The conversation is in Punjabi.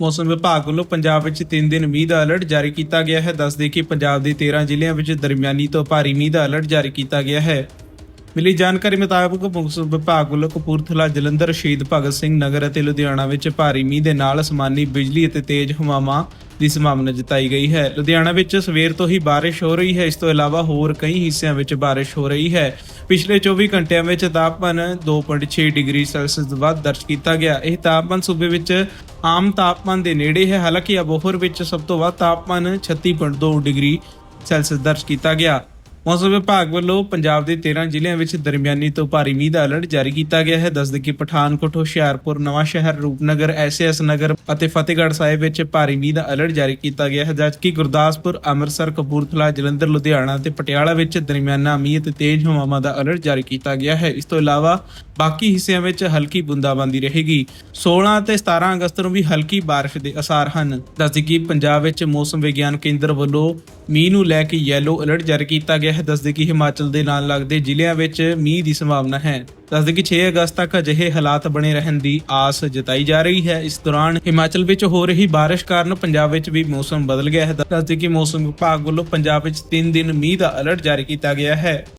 ਮੌਸਮ ਵਿਭਾਗ ਵੱਲੋਂ ਪੰਜਾਬ ਵਿੱਚ 3 ਦਿਨ ਮੀਂਹ ਦਾ ਅਲਰਟ ਜਾਰੀ ਕੀਤਾ ਗਿਆ ਹੈ। ਦੱਸ ਦੇ ਕਿ ਪੰਜਾਬ ਦੇ 13 ਜ਼ਿਲ੍ਹਿਆਂ ਵਿੱਚ ਦਰਮਿਆਨੀ ਤੋਂ ਭਾਰੀ ਮੀਂਹ ਦਾ ਅਲਰਟ ਜਾਰੀ ਕੀਤਾ ਗਿਆ ਹੈ। ਮਿਲੀ ਜਾਣਕਾਰੀ ਮੁਤਾਬਕ ਮੌਸਮ ਵਿਭਾਗ ਵੱਲੋਂ ਕਪੂਰਥਲਾ ਜਲੰਧਰ ਸ਼ਹੀਦ ਭਗਤ ਸਿੰਘ ਨਗਰ ਅਤੇ ਲੁਧਿਆਣਾ ਵਿੱਚ ਭਾਰੀ ਮੀਂਹ ਦੇ ਨਾਲ ਅਸਮਾਨੀ ਬਿਜਲੀ ਅਤੇ ਤੇਜ਼ ਹਵਾਵਾਂ ਦੀ ਸੰਭਾਵਨਾ ਜਤਾਈ ਗਈ ਹੈ। ਲੁਧਿਆਣਾ ਵਿੱਚ ਸਵੇਰ ਤੋਂ ਹੀ ਬਾਰਿਸ਼ ਹੋ ਰਹੀ ਹੈ। ਇਸ ਤੋਂ ਇਲਾਵਾ ਹੋਰ ਕਈ ਹਿੱਸਿਆਂ ਵਿੱਚ ਬਾਰਿਸ਼ ਹੋ ਰਹੀ ਹੈ। ਪਿਛਲੇ 24 ਘੰਟਿਆਂ ਵਿੱਚ ਤਾਪਮਾਨ 2.6 ਡਿਗਰੀ ਸੈਲਸੀਅਸ ਵੱਧ ਦਰਜ ਕੀਤਾ ਗਿਆ। ਇਹ ਤਾਪਮਾਨ ਸੂਬੇ ਵਿੱਚ ਆਮ ਤਾਪਮਾਨ ਦੇ ਨੇੜੇ ਹੈ। ਹਾਲਾਂਕਿ ਅਬੋਹਰ ਵਿੱਚ ਸਭ ਤੋਂ ਵੱਧ ਤਾਪਮਾਨ 36.2 ਡਿਗਰੀ ਸੈਲਸੀਅਸ ਦਰਜ ਕੀਤਾ ਗਿਆ। ਮੌਸਮ ਵਿਭਾਗ ਵੱਲੋਂ ਪੰਜਾਬ ਦੇ 13 ਜ਼ਿਲ੍ਹਿਆਂ ਵਿੱਚ ਦਰਮਿਆਨੀ ਤੋਂ ਭਾਰੀ ਮੀਂਹ ਦਾ ਅਲਰਟ ਜਾਰੀ ਕੀਤਾ ਗਿਆ ਹੈ। ਦੱਸਦੇ ਕਿ ਪਠਾਨਕੋਟ, ਹੁਸ਼ਿਆਰਪੁਰ ਨਵਾਂ ਸ਼ਹਿਰ ਰੂਪਨਗਰ, ਐਸਐਸ ਨਗਰ ਅਤੇ ਫਤਿਹਗੜ੍ਹ ਸਾਹਿਬ ਵਿੱਚ ਭਾਰੀ ਮੀਂਹ ਦਾ ਅਲਰਟ ਜਾਰੀ ਕੀਤਾ ਗਿਆ ਹੈ, ਜਦਕਿ ਗੁਰਦਾਸਪੁਰ, ਅੰਮ੍ਰਿਤਸਰ, ਕਪੂਰਥਲਾ, ਜਲੰਧਰ, ਲੁਧਿਆਣਾ ਅਤੇ ਪਟਿਆਲਾ ਵਿੱਚ ਦਰਮਿਆਨਾ ਮੀਂਹ ਅਤੇ ਤੇਜ਼ ਹਵਾਵਾਂ ਦਾ ਅਲਰਟ ਜਾਰੀ ਕੀਤਾ ਗਿਆ ਹੈ। ਇਸ ਤੋਂ ਇਲਾਵਾ ਬਾਕੀ ਹਿੱਸਿਆਂ ਵਿੱਚ ਹਲਕੀ ਬੂੰਦਾਬਾਂਦੀ ਰਹੇਗੀ। 16 ਅਤੇ 17 ਅਗਸਤ ਨੂੰ ਵੀ ਹਲਕੀ ਬਾਰਿਸ਼ ਦੇ ਅਸਾਰ ਹਨ। ਦੱਸਦੇ ਕਿ ਪੰਜਾਬ ਵਿੱਚ ਮੌਸਮ ਵਿਗਿਆਨ ਕੇਂਦਰ ਵੱਲੋਂ ਮੀਂਹ ਨੂੰ ਲੈ ਕੇ ਯੈਲੋ ਅਲਰਟ ਜਾਰੀ ਕੀਤਾ ਗਿਆ ਹੈ ਦੱਸਦੇ ਕਿ ਹਿਮਾਚਲ ਦੇ ਨਾਲ ਲੱਗਦੇ ਜ਼ਿਲ੍ਹਿਆਂ ਵਿੱਚ ਮੀਂਹ ਦੀ ਸੰਭਾਵਨਾ ਹੈ। ਦੱਸਦੇ ਕਿ 6 ਅਗਸਤ ਤੱਕ ਅਜਿਹੇ ਹਾਲਾਤ ਬਣੇ ਰਹਿਣ ਦੀ ਆਸ ਜਤਾਈ ਜਾ ਰਹੀ ਹੈ। ਇਸ ਦੌਰਾਨ ਹਿਮਾਚਲ ਵਿੱਚ ਹੋ ਰਹੀ ਬਾਰਿਸ਼ ਕਾਰਨ ਪੰਜਾਬ ਵਿੱਚ ਵੀ ਮੌਸਮ ਬਦਲ ਗਿਆ ਹੈ। ਦੱਸਦੇ ਕਿ ਮੌਸਮ ਵਿਭਾਗ ਵੱਲੋਂ ਪੰਜਾਬ ਵਿੱਚ 3 ਦਿਨ ਮੀਂਹ ਦਾ ਅਲਰਟ ਜਾਰੀ ਕੀਤਾ ਗਿਆ ਹੈ।